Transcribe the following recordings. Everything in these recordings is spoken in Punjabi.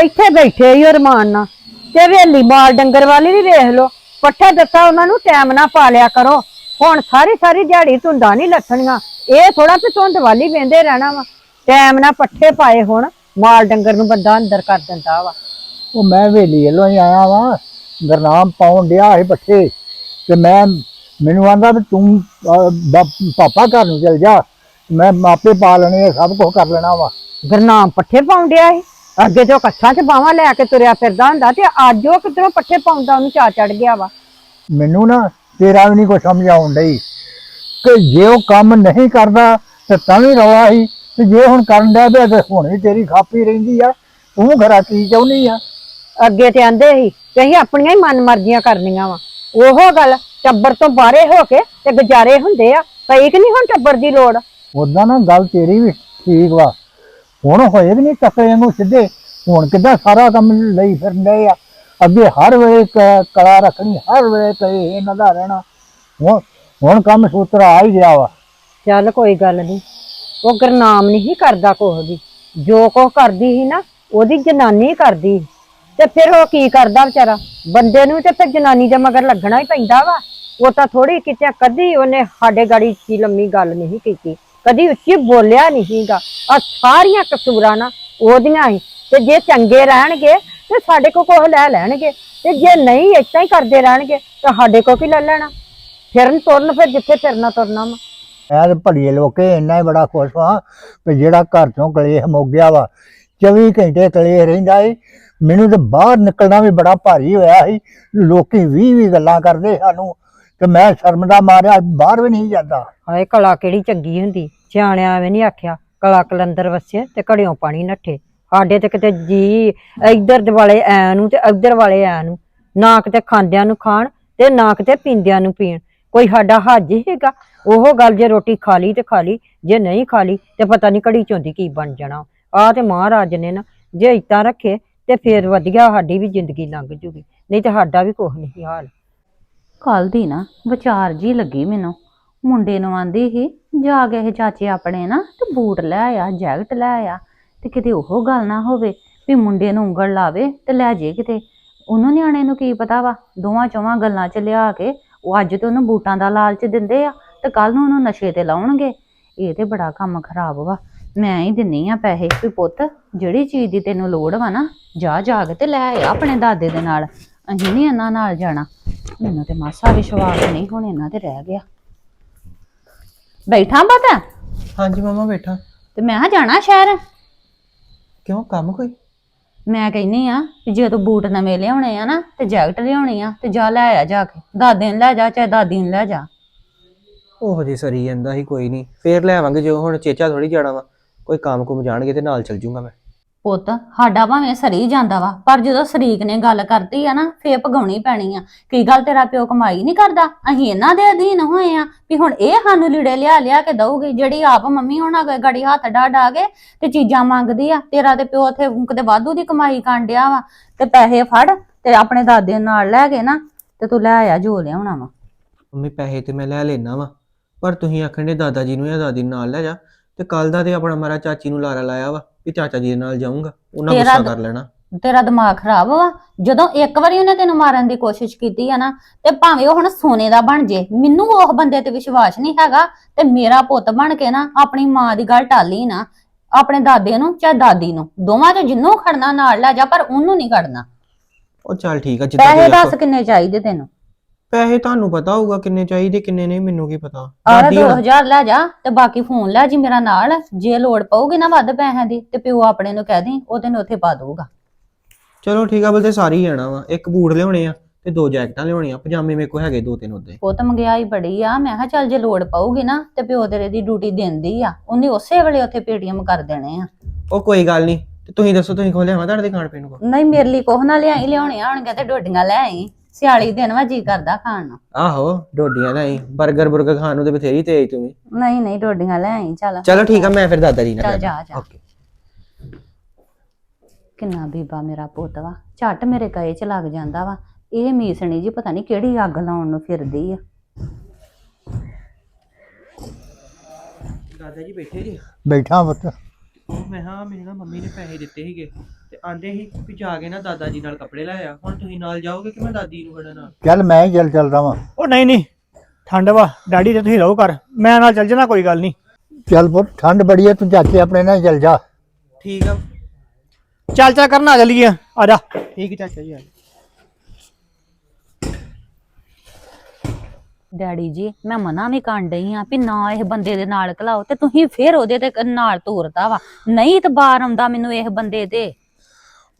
ਇੱਥੇ ਬੈਠੇ ਹੀ ਰਮਾਨ ਨਾਲ। ਤੇ ਵੇਲੀ ਮਾਲ ਡੰਗਰ ਵਾਲੀ ਵੀ ਵੇਖ ਲੋ ਪੱਠੇ ਦਿੱਤਾ ਉਹਨਾਂ ਨੂੰ ਟਾਈਮ ਨਾਲ ਪਾ ਲਿਆ ਕਰੋ। ਹੁਣ ਸਾਰੀ ਸਾਰੀ ਦਿਹਾੜੀ ਧੁੰਦਾਂ ਨਹੀਂ ਲੱਥਣੀਆਂ। ਇਹ ਥੋੜਾ ਵੀ ਧੁੰਦ ਵਾਲੀ ਵੇਂਦੇ ਰਹਿਣਾ ਵਾ। ਟਾਈਮ ਨਾਲ ਪੱਠੇ ਪਾਏ ਹੁਣ ਮਾਲ ਡੰਗਰ ਨੂੰ ਬੰਦਾ ਅੰਦਰ ਕਰ ਦਿੰਦਾ ਵਾ। ਉਹ ਮੈਂ ਵੇਲੀ ਵੱਲੋਂ ਹੀ ਆਇਆ ਵਾਂ। ਗਰਨਾਮ ਪਾਉਣ ਡਿਆ ਸੀ ਪੱਠੇ। ਤੇ ਮੈਂ ਮੈਨੂੰ ਆਂਦਾ ਵੀ ਤੂੰ ਅਹ, ਬਾ- ਪਾਪਾ ਘਰ ਨੂੰ ਚਲ ਜਾ। ਮੈਂ ਮਾਪੇ ਪਾ ਲੈਣੇ ਆ, ਸਭ ਕੁਝ ਕਰ ਲੈਣਾ ਵਾ। ਗਰਨਾਮ ਪੱਠੇ ਪਾਉਂਦਿਆ ਸੀ? ਅੱਗੇ ਤੋਂ ਕੱਛਾਂ 'ਚ ਬਾਹਾਂ ਲੈ ਕੇ ਤੁਰਿਆ ਫਿਰਦਾ ਹੁੰਦਾ ਤੇ ਅੱਜ ਉਹ ਕਿਧਰੋਂ ਪੱਠੇ ਪਾਉਂਦਾ ਉਹਨੂੰ ਚਾ ਚੜ ਗਿਆ ਵਾ। ਮੈਨੂੰ ਨਾ ਤੇਰਾ ਵੀ ਨਹੀਂ ਕੋਈ ਸਮਝ ਆਉਣ ਡਈ ਕਿ ਜੇ ਉਹ ਕੰਮ ਨਹੀਂ ਕਰਦਾ ਤੇ ਤਾਂ ਵੀ ਰਵਾ ਹੀ ਤੇ ਜੇ ਹੁਣ ਕਰਨ ਡਿਆ ਤੇ ਤੇ ਹੁਣ ਵੀ ਤੇਰੀ ਖਾਪੀ ਰਹਿੰਦੀ ਆ ਤੂੰ ਘਰਾ ਕੀ ਚਾਹੁੰਦੀ ਆ? ਅੱਗੇ ਤੇ ਆਂਦੇ ਸੀ ਕਿ ਅਸੀਂ ਆਪਣੀਆਂ ਹੀ ਮਨ ਮਰਜ਼ੀਆਂ ਕਰਨੀਆਂ ਵਾ। ਉਹ ਗੱਲ ਟੱਬਰ ਤੋਂ ਬਾਹਰੇ ਹੋ ਕੇ ਤੇ ਗੁਜ਼ਾਰੇ ਹੁੰਦੇ ਆ। ਪਈ ਕਿ ਨਹੀਂ ਹੁਣ ਟੱਬਰ ਦੀ ਲੋੜ? ਉਦਾਂ ਨਾ ਗੱਲ ਤੇਰੀ ਵੀ ਠੀਕ ਵਾ। ਹੁਣ ਹੋਏ ਵੀ ਨਹੀਂ ਟੱਕਰੇ ਵਾਂਗੂ ਸਿੱਧੇ, ਹੁਣ ਕਿੱਦਾਂ ਸਾਰਾ ਕੰਮ ਲਈ ਫਿਰਦੇ ਆ? ਅੱਗੇ ਹਰ ਵੇਲੇ ਕਲਾ ਰੱਖਣੀ, ਹਰ ਵੇਲੇ ਕਹੇ ਇਹਨਾਂ ਦਾ ਰਹਿਣਾ। ਹੁਣ ਹੁਣ ਕੰਮ ਸੂਤਰਾ ਆ ਹੀ ਗਿਆ ਵਾ। ਚੱਲ ਕੋਈ ਗੱਲ ਨਹੀਂ, ਉਹ ਗਰਨਾਮ ਨਹੀਂ ਕਰਦਾ ਕੁਛ ਵੀ। ਜੋ ਕੁਛ ਕਰਦੀ ਸੀ ਨਾ, ਉਹਦੀ ਜਨਾਨੀ ਕਰਦੀ ਤੇ ਫਿਰ ਉਹ ਕੀ ਕਰਦਾ ਵਿਚਾਰਾ? ਬੰਦੇ ਨੂੰ ਤੇ ਫਿਰ ਜਨਾਨੀ ਦੇ ਮਗਰ ਲੱਗਣਾ ਹੀ ਪੈਂਦਾ ਵਾ। ਉਹ ਤਾਂ ਥੋੜੀ ਕਿਤੇ ਕਦੀ ਉਹਨੇ ਸਾਡੇ ਗਾੜੀ ਕੀ ਲੰਮੀ ਗੱਲ ਨਹੀਂ ਕੀਤੀ। ਕਦੀ ਉੱਚੀ ਬੋਲਿਆ ਨਹੀਂ ਸੀਗਾ। ਆ ਸਾਰੀਆਂ ਕਸੂਰਾਂ ਨਾ ਉਹਦੀਆਂ ਹੀ। ਤੇ ਜੇ ਚੰਗੇ ਰਹਿਣਗੇ, ਤੇ ਸਾਡੇ ਕੋ ਕੁਛ ਲੈ ਲੈਣਗੇ। ਤੇ ਜੇ ਨਹੀਂ, ਏਦਾਂ ਹੀ ਕਰਦੇ ਰਹਿਣਗੇ, ਤਾਂ ਸਾਡੇ ਕੋ ਕੀ ਲੈ ਲੈਣਾ? ਫਿਰਨ ਤੁਰਨ ਫਿਰ ਜਿੱਥੇ ਫਿਰਨਾ ਤੁਰਨਾ ਵਾ। ਮੈਂ ਤੇ ਭਲੀਏ ਲੋਕੇ ਇੰਨਾ ਹੀ ਬੜਾ ਖੁਸ਼ ਹਾਂ ਵੀ ਜਿਹੜਾ ਘਰ ਚੋਂ ਕਲੇਸ਼ ਮੁੱਕ ਗਿਆ ਵਾ 24 ਘੰਟੇ ਕਲੇਸ਼ ਰਹਿੰਦਾ ਏ। ਮੈਨੂੰ ਤੇ ਬਾਹਰ ਨਿਕਲਣਾ ਵੀ ਬੜਾ ਭਾਰੀ ਹੋਇਆ ਸੀ। ਲੋਕੀ 20 20 ਗੱਲਾਂ ਕਰਦੇ ਸਾਨੂੰ। ਤੇ ਮੈਂ ਸ਼ਰਮ ਦਾ ਮਾਰਿਆ ਬਾਹਰ ਵੀ ਨਹੀਂ ਜਾਂਦਾ। ਹਾਏ, ਕਲਾ ਕਿਹੜੀ ਚੰਗੀ ਹੁੰਦੀ। ਸਿਆਣਿਆਂ ਐਵੇਂ ਨਹੀਂ ਆਖਿਆ, ਕਲਾ ਕਲੰਦਰ ਵਸੇ ਤੇ ਘੜਿਓਂ ਪਾਣੀ ਨੱਠੇ। ਸਾਡੇ ਤੇ ਕਿਤੇ ਜੀ, ਇੱਧਰ ਦੇ ਵਾਲੇ ਐ ਨੂੰ ਤੇ ਇੱਧਰ ਵਾਲੇ ਐ ਨੂੰ। ਨਾ ਕਿਤੇ ਖਾਂਦਿਆਂ ਨੂੰ ਖਾਣ ਤੇ ਨਾ ਕਿਤੇ ਪੀਂਦਿਆਂ ਨੂੰ ਪੀਣ। ਕੋਈ ਸਾਡਾ ਹੱਜ ਹੈਗਾ। ਉਹ ਗੱਲ ਜੇ ਰੋਟੀ ਖਾ ਲਈ ਤੇ ਖਾ ਲਈ, ਜੇ ਨਹੀਂ ਖਾ ਲਈ ਤੇ ਪਤਾ ਨਹੀਂ ਘੜੀ ਚੋਂਦੀ ਕੀ ਬਣ ਜਾਣਾ। ਆ ਤੇ ਮਹਾਰਾਜ ਨੇ ਨਾ, ਜੇ ਇਤਾਂ ਰੱਖੇ ਤੇ ਫੇਰ ਵਧੀਆ ਸਾਡੀ ਵੀ ਜ਼ਿੰਦਗੀ ਲੰਘ ਜੂਗੀ। ਨਹੀਂ ਤੇ ਸਾਡਾ ਵੀ ਕੁਛ ਨਹੀਂ ਹਾਲ। ਕੱਲ ਦੀ ਨਾ ਵਿਚਾਰ ਜੀ ਲੱਗੀ ਮੈਨੂੰ। ਮੁੰਡੇ ਨੂੰ ਆਂਦੀ ਸੀ, ਜਾ ਕੇ ਇਹ ਚਾਚੇ ਆਪਣੇ ਨਾ ਤੇ ਬੂਟ ਲੈ ਆਇਆ ਜੈਕਟ ਲੈ ਆਇਆ ਤੇ ਕਿਤੇ ਉਹ ਗੱਲ ਨਾ ਹੋਵੇ ਵੀ ਮੁੰਡੇ ਨੂੰ ਉਂਗਲ ਲਾਵੇ ਤੇ ਲੈ ਜੇ ਕਿਤੇ। ਉਹਨੂੰ ਨਿਆਣੇ ਨੂੰ ਕੀ ਪਤਾ ਵਾ? ਦੋਵਾਂ ਚੋਵਾਂ ਗੱਲਾਂ ਚ ਲਿਆ ਕੇ ਉਹ ਅੱਜ ਤੇ ਉਹਨੂੰ ਬੂਟਾਂ ਦਾ ਲਾਲਚ ਦਿੰਦੇ ਆ ਤੇ ਕੱਲ ਨੂੰ ਉਹਨੂੰ ਨਸ਼ੇ ਤੇ ਲਾਉਣਗੇ। ਇਹ ਤੇ ਬੜਾ ਕੰਮ ਖਰਾਬ ਵਾ। ਮੈਂ ਹੀ ਦਿੰਨੀ ਆ ਪੈਸੇ ਵੀ ਪੁੱਤ, ਜਿਹੜੀ ਚੀਜ਼ ਦੀ ਤੈਨੂੰ ਲੋੜ ਵਾ ਨਾ, ਜਾ ਜਾ ਕੇ ਤੇ ਲੈ ਆ ਆਪਣੇ ਦਾਦੇ ਦੇ ਨਾਲ। ਅਸੀਂ ਨਹੀਂ ਇਹਨਾਂ ਨਾਲ ਜਾਣਾ। ਮੈਨੂੰ ਤੇ ਮਾਸਾ ਵਿਸ਼ਵਾਸ ਨਹੀਂ ਹੁਣ ਇਹਨਾਂ ਤੇ ਰਹਿ ਗਿਆ। ਬੈਠਾ ਪਤਾ ਹਾਂਜੀ ਮਮਾ ਬੈਠਾ। ਤੇ ਮੈਂ ਕਿਹਾ ਜਾਣਾ ਸ਼ਹਿਰ? ਕਿਉਂ ਕੰਮ ਕੋਈ? ਮੈਂ ਕਹਿੰਨੀ ਆ ਕਿ ਜੇ ਤੂੰ ਬੂਟ ਨਵੇਂ ਲਿਆਉਣੇ ਆ ਨਾ ਤੇ ਜੈਕਟ ਲਿਆਉਣੀ ਆ ਤੇ ਜਾ ਲੈ ਆ ਜਾ ਕੇ। ਦਾਦੇ ਨੂੰ ਲੈ ਜਾ ਚਾਹੇ ਦਾਦੀ ਨੂੰ ਲੈ ਜਾ। ਉਹ ਜੀ ਸਰੀ ਜਾਂਦਾ ਸੀ ਕੋਈ ਨਹੀਂ ਫੇਰ ਲੈ ਆਵਾਂਗੇ ਜੋ ਹੁਣ ਚੇਚਾ ਥੋੜੀ ਜਾਣਾ ਵਾ। ਕੋਈ ਕੰਮ ਕੁਮ ਜਾਣਗੇ ਤੇ ਨਾਲ ਚੱਲ ਜੂੰਗਾ ਮੈਂ। ਪੁੱਤ, ਸਾਡਾ ਭਾਵੇਂ ਸਰੀ ਜਾਂਦਾ ਵਾ, ਪਰ ਜਦੋਂ ਸਰੀਕ ਨੇ ਗੱਲ ਕਰਦੀ ਆ ਨਾ, ਫੇਰ ਭਗਾਉਣੀ ਪੈਣੀ ਆ। ਕੀ ਗੱਲ ਤੇਰਾ ਪਿਓ ਕਮਾਈ ਨਹੀਂ ਕਰਦਾ? ਅਸੀਂ ਇਹਨਾਂ ਦੇ ਅਧੀਨ ਹੋਏ ਆ ਵੀ ਹੁਣ ਇਹ ਸਾਨੂੰ ਲੀੜੇ ਲਿਆ ਲਿਆ ਕੇ ਦਊਗੀ, ਜਿਹੜੀ ਆਪ ਮੰਮੀ ਹੋਣਾ ਗੜੀ ਹੱਥ ਡਾ ਡਾ ਕੇ ਤੇ ਚੀਜ਼ਾਂ ਮੰਗਦੀ ਆ। ਤੇਰਾ ਤੇ ਪਿਓ ਉੱਥੇ ਕਿਤੇ ਵਾਧੂ ਦੀ ਕਮਾਈ ਕਰਨ ਡਿਆ ਵਾ। ਤੇ ਪੈਸੇ ਫੜ ਤੇ ਆਪਣੇ ਦਾਦੇ ਨਾਲ ਲੈ ਕੇ ਨਾ, ਤੇ ਤੂੰ ਲੈ ਆ ਜੋ ਲਿਆਉਣਾ ਵਾ। ਮੰਮੀ, ਪੈਸੇ ਤੇ ਮੈਂ ਲੈ ਲੈਣਾ ਵਾ, ਪਰ ਤੁਸੀਂ ਆਖਣ ਦੇ ਦਾਦਾ ਜੀ ਨੂੰ ਜਾਂ ਦਾਦੀ ਨੂੰ ਨਾਲ ਲੈ ਜਾ, ਤੇ ਕੱਲ ਦਾ ਤੇ ਆਪਣਾ ਮਾਰਾ ਚਾਚੀ ਨੂੰ ਲਾਰਾ ਲਾਇਆ ਵਾ। ਕਿ ਚਾਚਾ ਜੀ ਦੇ ਨਾਲ ਜਾਊਂਗਾ ਉਹਨਾਂ ਤੇਰਾ ਗੁੱਸਾ ਦ- ਕਰ ਲੈਣਾ। ਤੇਰਾ ਦਿਮਾਗ ਖਰਾਬ ਵਾ। ਜਦੋਂ ਇੱਕ ਵਾਰੀ ਉਹਨੇ ਤੈਨੂੰ ਮਾਰਨ ਦੀ ਕੋਸ਼ਿਸ਼ ਕੀਤੀ ਆ ਨਾ ਤੇ ਭਾਵੇਂ ਉਹ ਹੁਣ ਸੋਨੇ ਦਾ ਬਣ ਜੇ ਮੈਨੂੰ ਉਹ ਬੰਦੇ ਤੇ ਵਿਸ਼ਵਾਸ ਨਹੀਂ ਹੈਗਾ ਤੇ ਮੇਰਾ ਪੁੱਤ ਬਣ ਕੇ ਨਾ ਆਪਣੀ ਮਾਂ ਦੀ ਗੱਲ ਟਾਲੀ ਨਾ ਆਪਣੇ ਦਾਦੇ ਨੂੰ ਚਾਹੇ ਦਾਦੀ ਨੂੰ। ਦੋਵਾਂ ਚੋਂ ਜਿੰਨੂੰ ਖੜਨਾ ਨਾਲ ਲੈ ਜਾ ਪਰ ਉਹਨੂੰ ਨਹੀਂ ਖੜਨਾ। ਉਹ ਚੱਲ ਠੀਕ ਆ ਜਿੱਦਾਂ ਪੈਸੇ ਦੱਸ। ਕਿੰਨੇ ਚਾਹੀਦੇ ਤੈਨੂੰ? ਪੈਸੇ ਤੁਹਾਨੂੰ ਪਤਾ ਹੋਊਗਾ ਕਿੰਨੇ ਚਾਹੀਦੇ ਕਿੰਨੇ ਨਹੀਂ ਮੈਨੂੰ ਕੀ ਪਤਾ। ਆਹ ਦਾਦੀ ਹੁਣ- 2000 ਲੈ ਜਾ ਤੇ ਬਾਕੀ ਫੋਨ ਲੈ ਜੀ ਮੇਰਾ ਨਾਲ। ਜੇ ਲੋੜ ਪਊਗੀ ਨਾ ਵੱਧ ਪੈਸਿਆਂ ਦੀ ਤੇ ਪਿਓ ਆਪਣੇ ਨੂੰ ਕਹਿ ਦੇ ਉਹ ਤੈਨੂੰ ਉੱਥੇ ਪਾ ਦਊਗਾ। ਚਲੋ ਠੀਕ ਆ ਬਲਦੇ ਸਾਰੀ ਜਾਣਾ ਵਾ। ਇੱਕ ਬੂਟ ਲਿਆਉਣੇ ਆ ਤੇ ਦੋ ਜੈਕਟਾਂ ਲਿਆਉਣੀਆਂ। ਪਜਾਮੇ ਮੇਰੇ ਹੈਗੇ ਦੋ ਤਿੰਨ ਉਹਦੇ। ਪੁੱਤ ਮੰਗਿਆਈ ਬੜੀ ਆ। ਮੈਂ ਕਿਹਾ ਚੱਲ ਜੇ ਲੋੜ ਪਊਗੀ ਨਾ ਤੇ ਪਿਓ ਤੇਰੇ ਦੀ ਡਿਊਟੀ ਦਿੰਦੀ ਆ। ਉਹਨੇ ਉਸੇ ਵੇਲੇ ਉੱਥੇ ਪੇਟੀਐਮ ਕਰ ਦੇਣੇ ਆ। ਉਹ ਕੋਈ ਗੱਲ ਨਹੀਂ। ਤੇ ਤੁਸੀਂ ਦੱਸੋ ਤੁਸੀਂ ਖੋਲਿਆ ਵਾ ਤੁਹਾਡੇ ਖਾਣ ਪੀਣ ਨੂੰ ਕੁਛ? ਨਹੀਂ ਮੇਰੇ ਲਈ ਕੋਹ ਨਾ ਲਿਆਈ ਲਿਆਉਣੇ ਆਉਣਗੇ ਤੇ ਡੋਡੀਆਂ ਲੈ ਆਈ। ਸਿਆਲੀ ਦਿਨ ਵਾ ਜੀ ਕਰਦਾ ਖਾਣ ਨੂੰ। ਆਹੋ ਡੋਡੀਆਂ ਲੈ 버ਗਰ ਬੁਰਗਰ ਖਾਣ ਨੂੰ ਤੇ ਬਥੇਰੀ ਤੇਜ ਤੂੰ ਵੀ। ਨਹੀਂ ਨਹੀਂ ਡੋਡੀਆਂ ਲੈ ਆਈ ਚੱਲ। ਚਲੋ ਠੀਕ ਆ ਮੈਂ ਫਿਰ ਦਾਦਾ ਜੀ ਨਾਲ ਚੱਲ। ਜਾ, ਜਾ। ਓਕੇ ਕਿੰਨਾ ਬੀਬਾ ਮੇਰਾ ਪੁੱਤ ਵਾ ਝੱਟ ਮੇਰੇ ਕਹੇ ਚ ਲੱਗ ਜਾਂਦਾ ਵਾ। ਇਹ ਮੀਸਣੀ ਜੀ ਪਤਾ ਨਹੀਂ ਕਿਹੜੀ ਅੱਗ ਲਾਉਣ ਨੂੰ ਫਿਰਦੀ ਆ। ਦਾਦਾ ਜੀ ਬੈਠੇ ਜੀ ਬੈਠਾ ਪੁੱਤ। ਮੈਂ ਹਾਂ ਮੈਨੂੰ ਨਾ ਮੰਮੀ ਨੇ ਪੈਸੇ ਦਿੱਤੇ ਸੀਗੇ। ਤੇ ਆਂਦੇ ਸੀ ਵੀ ਜਾ ਕੇ ਨਾ ਦਾਦਾ ਜੀ ਨਾਲ ਕੱਪੜੇ ਲੈ ਆ। ਹੁਣ ਤੁਸੀਂ ਨਾਲ ਜਾਓਗੇ ਕਿ ਮੈਂ ਦਾਦੀ ਨੂੰ ਖੜਾ ਨਾਲ? ਚੱਲ ਮੈਂ ਹੀ ਚੱਲ ਚੱਲਦਾ ਵਾਂ। ਉਹ ਨਹੀਂ ਨਹੀਂ ਠੰਡ ਵਾ। ਡੈਡੀ ਤੇ ਤੁਸੀਂ ਰਹੋ ਕਰ ਮੈਂ ਨਾਲ ਚੱਲ ਜਾਣਾ ਕੋਈ ਗੱਲ ਨਹੀਂ। ਚੱਲ ਪੁੱਤ ਠੰਡ ਬੜੀ ਹੈ ਤੂੰ ਚਾਚੇ ਆਪਣੇ ਨਾਲ ਚੱਲ ਜਾ। ਠੀਕ ਆ। ਚੱਲ ਚੱਲ ਕਰਨ ਆ ਚੱਲੀਏ। ਆ ਜਾ। ਠੀਕ ਹੈ ਚਾਚਾ ਜੀ ਆ ਡੈਡੀ ਜੀ ਮੈਂ ਮਨਾ ਵੀ ਕਰਨ ਡਈ ਆ ਵੀ ਨਾ ਇਹ ਬੰਦੇ ਦੇ ਨਾਲ ਘਲਾਓ ਤੇ ਤੁਸੀਂ ਫੇਰ ਉਹਦੇ ਤੇ ਨਾਲ ਤੋਰਦਾ ਵਾ। ਨਹੀਂ ਇਤਬਾਰ ਆਉਂਦਾ ਮੈਨੂੰ ਇਹ ਬੰਦੇ ਤੇ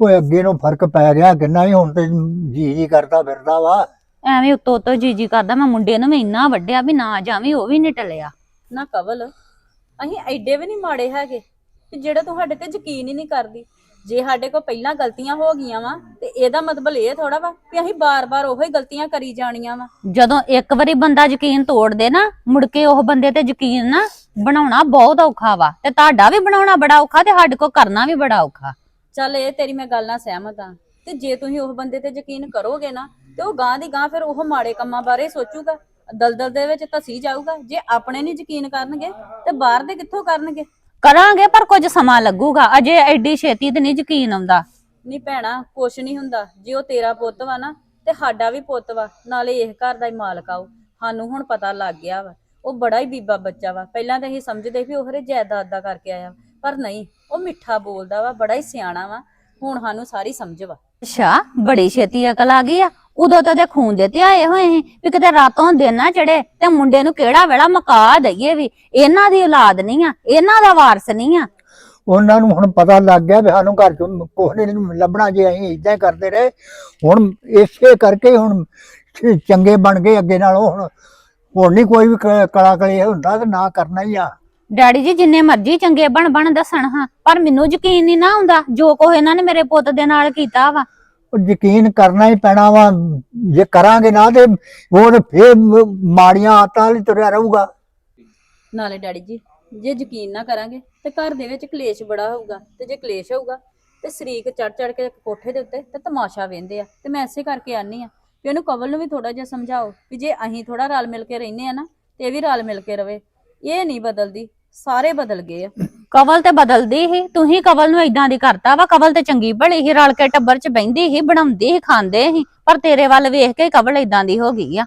ਓਏ ਅੱਗੇ ਨੂੰ ਫ਼ਰਕ ਪੈ ਗਿਆ ਕਿੰਨਾ ਹੀ ਹੁਣ ਤੇ ਜੀ ਜੀ ਕਰਦਾ ਫਿਰਦਾ ਵਾ। ਐਵੇਂ ਉੱਤੋਂ ਉੱਤੋਂ ਜੀ ਜੀ ਕਰਦਾ ਮੈਂ ਮੁੰਡੇ ਨੂੰ ਵੀ ਇੰਨਾ ਵੱਡਿਆ ਵੀ ਨਾ ਜਾਵੀਂ ਉਹ ਵੀ ਨਹੀਂ ਟਲਿਆ। ਨਾ ਕਵਲ ਅਸੀਂ ਐਡੇ ਵੀ ਨਹੀਂ ਮਾੜੇ ਹੈਗੇ ਕਿ ਜਿਹੜਾ ਤੂੰ ਸਾਡੇ ਤੇ ਯਕੀਨ ਹੀ ਨਹੀਂ ਕਰਦੀ। ਜੇ ਸਾਡੇ ਕੋਲ ਪਹਿਲਾਂ ਗਲਤੀਆਂ ਹੋ ਗਈਆਂ ਵਾ ਤੇ ਇਹਦਾ ਮਤਲਬ ਇਹ ਥੋੜਾ ਵਾ ਕਿ ਅਸੀਂ ਬਾਰ-ਬਾਰ ਉਹੀ ਗਲਤੀਆਂ ਕਰੀ ਜਾਣੀਆਂ ਵਾ। ਜਦੋਂ ਇੱਕ ਵਾਰੀ ਬੰਦਾ ਯਕੀਨ ਤੋੜ ਦੇ ਨਾ ਮੁੜ ਕੇ ਉਹ ਬੰਦੇ ਤੇ ਯਕੀਨ ਨਾ ਬਣਾਉਣਾ ਬਹੁਤ ਔਖਾ ਵਾ ਤੇ ਤੁਹਾਡਾ ਵੀ ਬਣਾਉਣਾ ਬੜਾ ਔਖਾ ਤੇ ਸਾਡੇ ਕੋ ਕਰਨਾ ਵੀ ਬੜਾ ਔਖਾ। ਚੱਲ ਇਹ ਤੇਰੀ ਮੈਂ ਗੱਲ ਨਾਲ ਸਹਿਮਤ ਆ। ਤੇ ਜੇ ਤੁਸੀਂ ਉਹ ਬੰਦੇ ਤੇ ਯਕੀਨ ਕਰੋਗੇ ਨਾ ਤੇ ਉਹ ਗਾਂ ਦੀ ਗਾਂ ਫਿਰ ਉਹ ਮਾੜੇ ਕੰਮਾਂ ਬਾਰੇ ਸੋਚੂਗਾ। ਦਲਦਲ ਦੇ ਵਿੱਚ ਧਸੀ ਜਾਊਗਾ। ਜੇ ਆਪਣੇ ਨਹੀਂ ਯਕੀਨ ਕਰਨਗੇ ਤੇ ਬਾਹਰ ਦੇ ਕਿੱਥੋਂ ਕਰਨਗੇ? ਕਰਾਂਗੇ ਪਰ ਕੁਝ ਸਮਾਂ ਲੱਗੂਗਾ। ਅਜੇ ਐਡੀ ਛੇਤੀ ਤੇ ਨਹੀਂ ਯਕੀਨ ਆਉਂਦਾ। ਨਹੀਂ ਭੈਣਾ ਕੁਛ ਨਹੀਂ ਹੁੰਦਾ। ਜੇ ਉਹ ਤੇਰਾ ਪੁੱਤ ਵਾ ਨਾ ਤੇ ਸਾਡਾ ਵੀ ਪੁੱਤ ਵਾ ਨਾਲੇ ਇਹ ਘਰ ਦਾ ਹੀ ਮਾਲਕ ਆ ਉਹ। ਸਾਨੂੰ ਹੁਣ ਪਤਾ ਲੱਗ ਗਿਆ ਵਾ। ਉਹ ਬੜਾ ਹੀ ਬੀਬਾ ਬੱਚਾ ਵਾ। ਪਹਿਲਾਂ ਤਾਂ ਅਸੀਂ ਸਮਝਦੇ ਵੀ ਉਹ ਹਰੇ ਜਾਇਦਾਦ ਦਾ ਕਰਕੇ ਆਇਆ ਪਰ ਨਹੀਂ ਉਹ ਮਿੱਠਾ ਬੋਲਦਾ ਵਾ ਬੜਾ ਹੀ ਸਿਆਣਾ ਵਾ। ਹੁਣ ਸਾਨੂੰ ਸਾਰੀ ਸਮਝ ਵਾ। ਅੱਛਾ ਬੜੀ ਛੇਤੀ ਅਕਲ ਆ ਗਈ ਆ। ਉਦੋਂ ਤਾਂ ਦੇ ਖੂਨ ਦੇ ਤੇ ਆਏ ਹੋਏ ਸੀ ਵੀ ਕਿਤੇ ਰਾਤੋਂ ਦਿਨ ਨਾ ਚੜੇ ਤੇ ਮੁੰਡੇ ਨੂੰ ਕਿਹੜਾ ਵੇਲਾ ਮਕਾ ਦਈਏ ਵੀ ਇਹਨਾਂ ਦੀ ਔਲਾਦ ਨਹੀਂ ਆ ਇਹਨਾਂ ਦਾ ਵਾਰਸ ਨਹੀਂ ਆ। ਉਹਨਾਂ ਨੂੰ ਹੁਣ ਪਤਾ ਲੱਗ ਗਿਆ ਵੀ ਸਾਨੂੰ ਘਰ ਚੋਂ ਕੁਛ ਨਹੀਂ ਲੱਭਣਾ ਜੇ ਅਸੀਂ ਇਦਾਂ ਕਰਦੇ ਰਹੇ। ਹੁਣ ਇਸੇ ਕਰਕੇ ਹੁਣ ਚੰਗੇ ਬਣ ਗਏ ਅੱਗੇ ਨਾਲੋਂ ਹੁਣ। ਹੁਣ ਨਹੀਂ ਕੋਈ ਵੀ ਕਲਾ ਕਲੇ ਹੁੰਦਾ ਤੇ ਨਾ ਕਰਨਾ ਹੀ ਆ। ਡੈਡੀ ਜੀ ਜਿੰਨੇ ਮਰਜ਼ੀ ਚੰਗੇ ਬਣ ਬਣ ਦੱਸਣ ਹਾਂ ਪਰ ਮੈਨੂੰ ਯਕੀਨ ਨਹੀਂ ਨਾ ਆਉਂਦਾ ਜੋ ਕੁਛ ਇਹਨਾਂ ਨੇ ਮੇਰੇ ਪੁੱਤ ਦੇ ਨਾਲ ਕੀਤਾ ਵਾ। ਉਹ ਯਕੀਨ ਕਰਨਾ ਹੀ ਪੈਣਾ ਵਾ, ਜੇ ਕਰਾਂਗੇ ਨਾ ਤੇ ਉਹ ਫੇਰ ਮਾੜੀਆਂ ਆਤਾਂ ਲਈ ਤੁਰਿਆ ਰਹੂਗਾ। ਨਾਲੇ ਡੈਡੀ ਜੀ, ਜੇ ਯਕੀਨ ਨਾ ਕਰਾਂਗੇ ਤੇ ਘਰ ਦੇ ਵਿੱਚ ਕਲੇਸ਼ ਬੜਾ ਹੋਊਗਾ, ਤੇ ਜੇ ਕਲੇਸ਼ ਹੋਊਗਾ ਤੇ ਸ਼ਰੀਕ ਚੜ ਚੜ ਕੇ ਕੋਠੇ ਦੇ ਉੱਤੇ ਤੇ ਤਮਾਸ਼ਾ ਵੇਂਦੇ ਆ, ਤੇ ਮੈਂ ਐਸੇ ਕਰਕੇ ਆਨੀ ਆ ਵੀ ਉਹਨੂੰ ਕਵਲ ਨੂੰ ਵੀ ਥੋੜਾ ਜਿਹਾ ਸਮਝਾਓ ਵੀ ਜੇ ਅਸੀਂ ਥੋੜਾ ਰਲ ਮਿਲ ਕੇ ਰਹਿੰਦੇ ਆ ਨਾ, ਤੇ ਇਹ ਵੀ ਰਲ ਮਿਲ ਕੇ ਰਵੇ, ਇਹ ਨਹੀਂ ਬਦਲਦੀ। ਸਾਰੇ ਬਦਲ ਗਏ ਆ। ਕਵਲ ਤੇ ਬਦਲਦੀ ਹੀ ਤੁਸੀਂ ਕਵਲ ਨੂੰ ਇਦਾਂ ਦੀ ਕਰਤਾ ਵਾ, ਕਵਲ ਤੇ ਚੰਗੀ ਭਲੀ ਸੀ, ਰਲ ਕੇ ਟੱਬਰ 'ਚ ਬਹਿੰਦੀ ਸੀ, ਬਣਾਉਂਦੀ ਸੀ, ਖਾਂਦੇ ਸੀ, ਪਰ ਤੇਰੇ ਵੱਲ ਵੇਖ ਕੇ ਕਵਲ ਇਦਾਂ ਦੀ ਹੋ ਗਈ ਆ।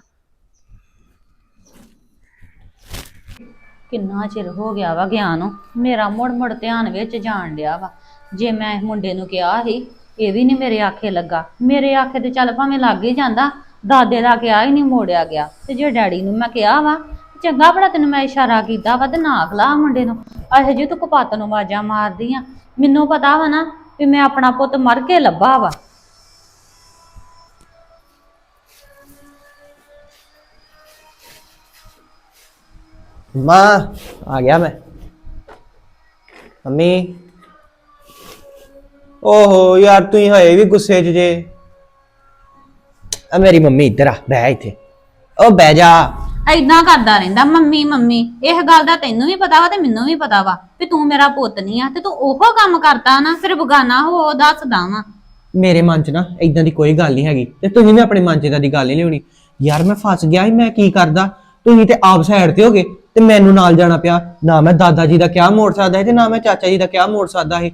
ਕਿੰਨਾ ਚਿਰ ਹੋ ਗਿਆ ਵਾ ਗਿਆ ਨੂੰ? ਮੇਰਾ ਮੁੜ ਮੁੜ ਧਿਆਨ ਵਿੱਚ ਜਾਣ ਡਿਆ ਵਾ। ਜੇ ਮੈਂ ਇਸ ਮੁੰਡੇ ਨੂੰ ਕਿਹਾ ਸੀ, ਇਹ ਵੀ ਨਹੀਂ ਮੇਰੇ ਆਖੇ ਲੱਗਾ। ਮੇਰੇ ਆਖੇ ਤੇ ਚੱਲ ਭਾਵੇਂ ਲੱਗ ਹੀ ਜਾਂਦਾ। ਦਾਦੇ ਦਾ ਕਿਹਾ ਹੀ ਨਹੀਂ ਮੋੜਿਆ ਗਿਆ। ਤੇ ਜੇ ਡੈਡੀ ਨੂੰ ਮੈਂ ਕਿਹਾ ਵਾ ਚੰਗਾ ਭਲਾ ਤੈਨੂੰ ਮੈਂ ਇਸ਼ਾਰਾ ਕੀਤਾ ਵਾ ਤੇ ਨਾ ਖਲਾ ਮੁੰਡੇ ਨੂੰ। ਅਹੇ ਜਿਹੀ ਤੂੰ ਕਪੱਤ ਨੂੰ ਆਵਾਜ਼ਾਂ ਮਾਰਦੀ ਆ। ਮੈਨੂੰ ਪਤਾ ਵਾ ਨਾ ਵੀ ਮੈਂ ਆਪਣਾ ਪੁੱਤ ਮਰ ਕੇ ਲੱਭਾ ਵਾ। ਮਾਂ, ਆ ਗਿਆ ਮੈਂ। ਮੰਮੀ। ਓਹੋ, ਯਾਰ ਤੂੰ ਹੋਏ ਵੀ ਗੁੱਸੇ 'ਚ ਜੇ। ਆ ਮੇਰੀ ਮੰਮੀ ਇੱਧਰ ਆ, ਬਹਿ ਇੱਥੇ। ਓ ਬਹਿ ਜਾ। ਐਦਾਂ ਕਰਦਾ ਰਹਿੰਦਾ, ਮੰਮੀ ਮੰਮੀ, ਇਹ ਗੱਲ ਦਾ ਤੈਨੂੰ ਵੀ ਪਤਾ ਵਾ ਤੇ ਮੈਨੂੰ ਵੀ ਪਤਾ ਵਾ ਵੀ ਤੂੰ ਮੇਰਾ ਪੁੱਤ ਨਹੀਂ ਆ ਤੇ ਤੂੰ ਉਹ ਕੰਮ ਕਰਦਾ ਨਾ, ਫਿਰ ਬਗਾਨਾ ਹੋ ਦੱਸਦਾ ਵਾ। ਮੇਰੇ ਮਨ 'ਚ ਨਾ ਇਦਾਂ ਦੀ ਕੋਈ ਗੱਲ ਨਹੀਂ ਹੈਗੀ ਤੇ ਤੁਸੀਂ ਵੀ ਆਪਣੇ ਮਨ 'ਚ ਇਦਾਂ ਦੀ ਗੱਲ ਨਹੀਂ ਲਿਆਉਣੀ ਯਾਰ ਮੈਂ ਫਸ ਗਿਆ ਸੀ, ਮੈਂ ਕੀ ਕਰਦਾ? ਤੁਸੀਂ ਤੇ ਆਪ ਸਾਈਡ ਤੇ ਹੋਗੇ ਤੇ ਮੈਨੂੰ ਨਾਲ ਜਾਣਾ ਪਿਆ। ਨਾ ਮੈਂ ਦਾਦਾ ਜੀ ਦਾ ਕਿਆ ਮੋੜ ਸਕਦਾ ਸੀ ਤੇ ਨਾ ਮੈਂ ਚਾਚਾ ਜੀ ਦਾ ਕਿਆ ਮੋੜ ਸਕਦਾ ਸੀ।